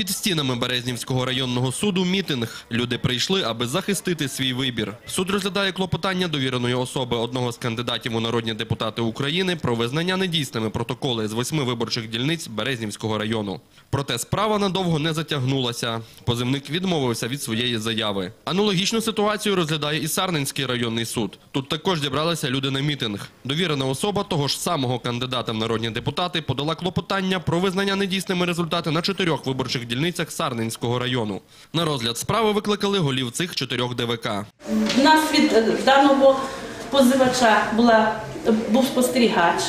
Під стінами Березнівського районного суду мітинг. Люди прийшли, аби захистити свій вибір. Суд розглядає клопотання довіреної особи одного з кандидатів у народні депутати України про визнання недійсними протоколи з восьми виборчих дільниць Березнівського району. Проте справа надовго не затягнулася. Позивник відмовився від своєї заяви. Аналогічну ситуацію розглядає і Сарненський районний суд. Тут також зібралися люди на мітинг. Довірена особа того ж самого кандидата в народні депутати подала клопотання про визнання недійсними результати на чотирьох виборчих дільницях Сарненського району. На розгляд справи викликали голів цих чотирьох ДВК. У нас від даного позивача була, був спостерігач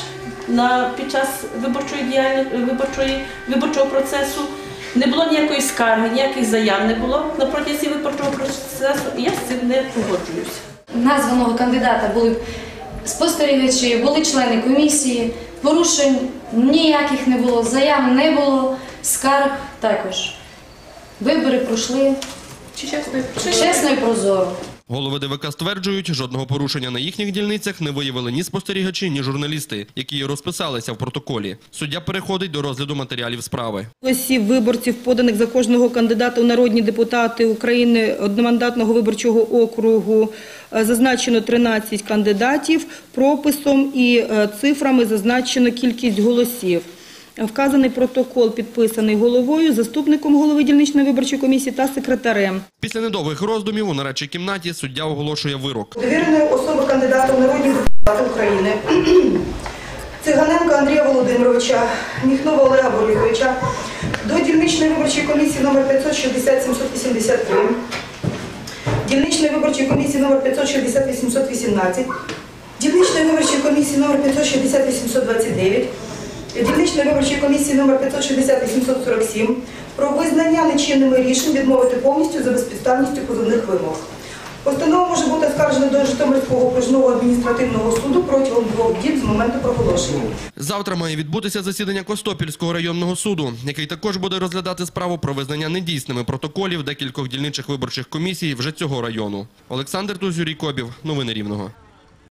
на, під час виборчої діяльності, виборчої, виборчого процесу. Не було ніякої скарги, ніяких заяв не було на протязі виборчого процесу, і я з цим не погоджуюся. названого кандидата були спостерігачі, були члени комісії, порушень ніяких не було, заяв не було, скарг також. Вибори пройшли чесно і прозоро. Голови ДВК стверджують, жодного порушення на їхніх дільницях не виявили ні спостерігачі, ні журналісти, які розписалися в протоколі. Суддя переходить до розгляду матеріалів справи. Голосів виборців, поданих за кожного кандидата у народні депутати України одномандатного виборчого округу, е, зазначено 13 кандидатів. Прописом і е, цифрами зазначено кількість голосів. Вказаний протокол підписаний головою, заступником голови дільничної виборчої комісії та секретарем. Після недовгих роздумів у нарадчій кімнаті суддя оголошує вирок. Довіреної особи кандидата в народні депутати України Циганенка Андрія Володимировича, Міхнова Олега Борисовича до дільничної виборчої комісії номер 560-783, дільничної виборчої комісії номер 560-818, дільничної виборчої комісії номер 560-829, дільничної виборчої комісії номер 560-847 про визнання нечинними рішень відмовити повністю за безпідставністю позовних вимог. Постанова може бути оскаржена до Житомирського окружного адміністративного суду протягом двох діб з моменту проголошення. Завтра має відбутися засідання Костопільського районного суду, який також буде розглядати справу про визнання недійсними протоколів декількох дільничих виборчих комісій вже цього району. Олександр Тузюрій Кобів. Новини Рівного.